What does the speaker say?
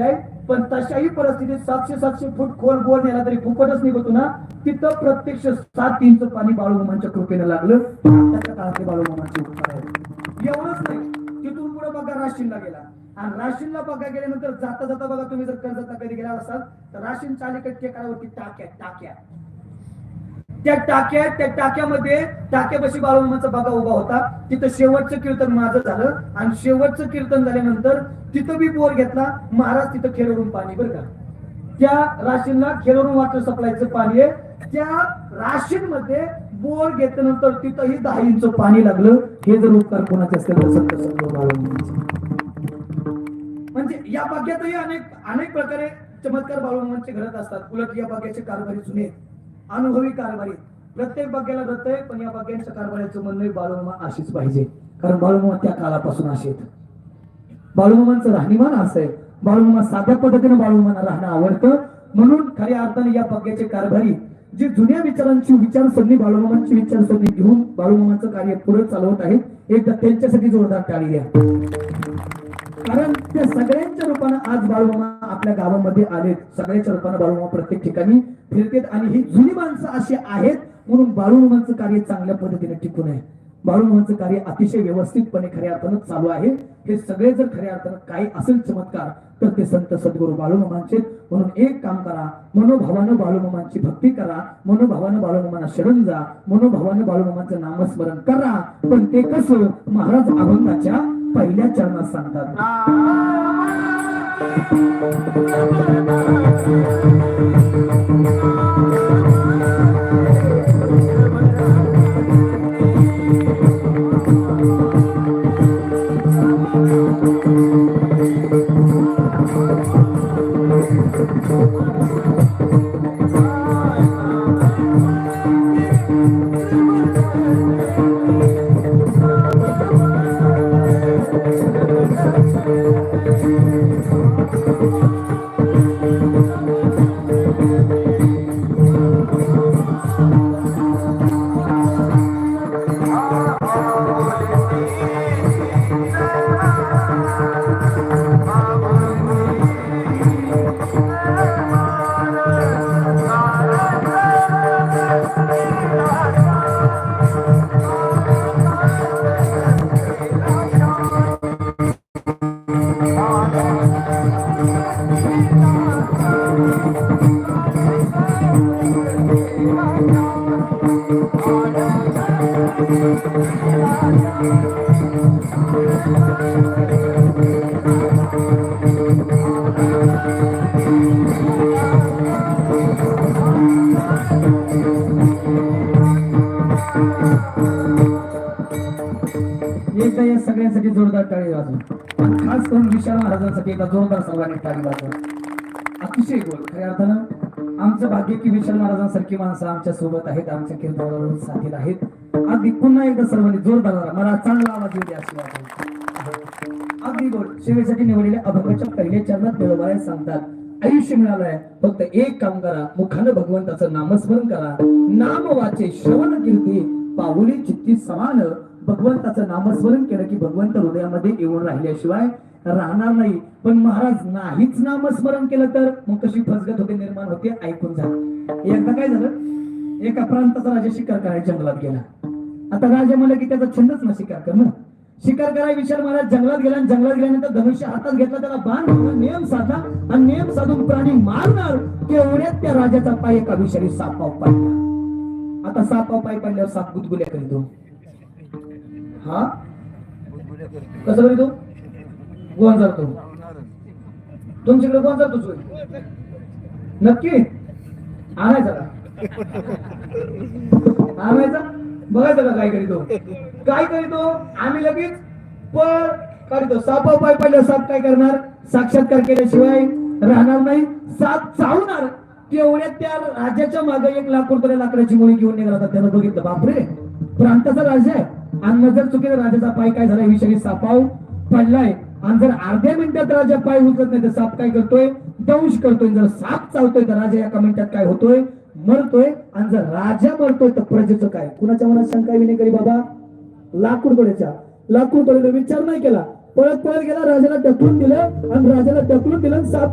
आहे पण तशाही परिस्थितीत सातशे सातशे फूट खोल गोल नेला तरी फुकटच निघतो ना. तिथं प्रत्यक्ष सात इंच पाणी बाळूमामांच्या कृपेने लागलं. त्याच्या काळातले बाळूमामाचे उपकार आहेत. एवढंच नाही तिथून पुढे बघा राशीनला गेला. आणि राशीनला बघा गेल्यानंतर जाता जाता बघा तुम्ही जर कर्जता कधी गेला असाल तर राशीन चालीकडे टेकाडावरती टाक्या टाक्या. त्या टाक्या त्या टाक्यामध्ये टाक्यापाशी बाळूमामाचा बघा उभा होता. तिथं शेवटचं कीर्तन माझं झालं. आणि शेवटचं कीर्तन झाल्यानंतर तिथं मी बोर घेतला. महाराज तिथं खेळवरून पाणी बरं का. त्या राशींना खेळवरून वॉटर सप्लायचं पाणी आहे. त्या राशींमध्ये बोर घेतल्यानंतर तिथंही दहा इंच पाणी लागलं. हे जर उपकार कोणाचे असतील तर संत म्हणजे या भाग्यातही अनेक अनेक प्रकारे चमत्कार बाळूमामांचे घडत असतात. उलट या भाग्याचे कारभारी जुने आहेत. अनुभवी कारभारी. प्रत्येक भाग्याला घडत आहे पण या भाग्यांच्या कारभाराचं म्हणणं बाळूमामा अशीच पाहिजे. कारण बाळूमामा त्या काळापासून असे बाळूमामांचं राहणीमान असं आहे. बाळूमामा साध्या पद्धतीने बाळूमामांना राहणं आवडतं. म्हणून खऱ्या अर्थाने या भाग्याचे कारभारी जे जुन्या विचारांची विचारसरणी बाळूमामांची विचारसरणी घेऊन बाळूमामांचं कार्य पुढे चालवत आहेत एकदा त्यांच्यासाठी जोरदार टाळी द्या कारण त्या सगळ्यांच्या रूपानं आज बाळूमामा आपल्या गावामध्ये आलेत. सगळ्यांच्या रूपानं बाळूमामा प्रत्येक ठिकाणी फिरतेत आणि ही जुनी माणसं अशी आहेत म्हणून बाळूमामांचं कार्य चांगल्या पद्धतीने टिकून आहे. बाळूमामांचं कार्य अतिशय व्यवस्थितपणे खऱ्या अर्थानं चालू आहे. हे सगळे जर खऱ्या अर्थानं काही असेल चमत्कार तर ते संत सद्गुरू बाळूमामांचे म्हणून एक काम करा मनोभावानं बाळूमामांची भक्ती करा मनोभावानं बाळूमामांना शरण जा मनोभावानं बाळूमामांचं नामस्मरण करा. पण ते कसं? महाराज अभंगाच्या पहिल्या चरणात सांगतात एकदा या सगळ्यांसाठी जोरदार टाळी वाजवा. खास करून विशाल महाराजांसाठी एका जोरदार सर्वांनी टाळी वाजवा. अतिशय गोल खऱ्या अर्थानं आमचं भाग्य की विशाल महाराजांसारखी माणसं आमच्यासोबत आहेत आमच्या कीर्तनावर साथीला आहेत. अगदी पुन्हा एकदा सर्वांनी जोरदार मला चांगला आवाज येऊ द्या अशी अगदी गोड सेवेसाठी निवडलेल्या अभंगाच्या पहिल्या चरणात देवबाळ्या सांगतात आयुष्य मिळालंय. फक्त एक काम करा. मुखानं भगवंताचं नामस्मरण करा. नाम वाचे श्रवण कीर्ती. पाऊली चित्ती समान. भगवंताचं नामस्मरण केलं की भगवंत हृदयामध्ये येऊन राहिल्याशिवाय राहणार नाही. पण महाराज नाहीच नामस्मरण केलं तर? मग कशी फसगत होते निर्माण होते ऐकून झालं एकदा काय झालं? एका प्रांताचा राजा शिकार करायला जंगलात गेला. आता राजा म्हणलं की त्याचा छंदच ना शिकार करणं शिकार करायला विचार महाराज जंगलात गेला आणि जंगलात गेल्यानंतर धनुष्य हातात घेतला त्याला बाण नियम साधला आणि नियम साधून प्राणी मारणार तेवढ्यात त्या राजाचा पाय एका विषारी सापाव पडला. आता सापाव पाय पडल्यावर साप गुदगुल्या करीतो हा? कसं करीतो गोवन जातो. तुमच्याकडे गोवन जातो चोरी नक्की? आणायचा का? आणायचा? बघायचा का काय करीतो? काय करीतो? आम्ही लगेच पळ करीतो सापा पाय पडल्या साप काय करणार? साक्षात्कार केल्याशिवाय राहणार नाही. साप चावणार. तेवढ्यात त्या राजाच्या मागे एक लाख रुपये लाकडाची गोळी घेऊन निघाला होता. त्यानं बघितलं बापरे! प्रांताचा राजा आहे. आणि नजर चुकीने राजाचा पाय काय झाला विषयी सापाव पडलाय. आणि जर अर्ध्या मिनिटात राजा पाय उचलत नाही तर साप काय करतोय? दंश करतोय. जर साप चालतोय तर राजा एका मिनिटात काय होतोय? मरतोय. आणि जर राजा मरतोय तर प्रजेचं काय? कुणाच्या मनात शंका विने करी बाबा? लाकूड तोड्याच्या. लाकूड तोड्याचा विचार नाही केला. पळत पळत गेला राजाला ढकलून दिलं आणि राजाला ढकलून दिलं साप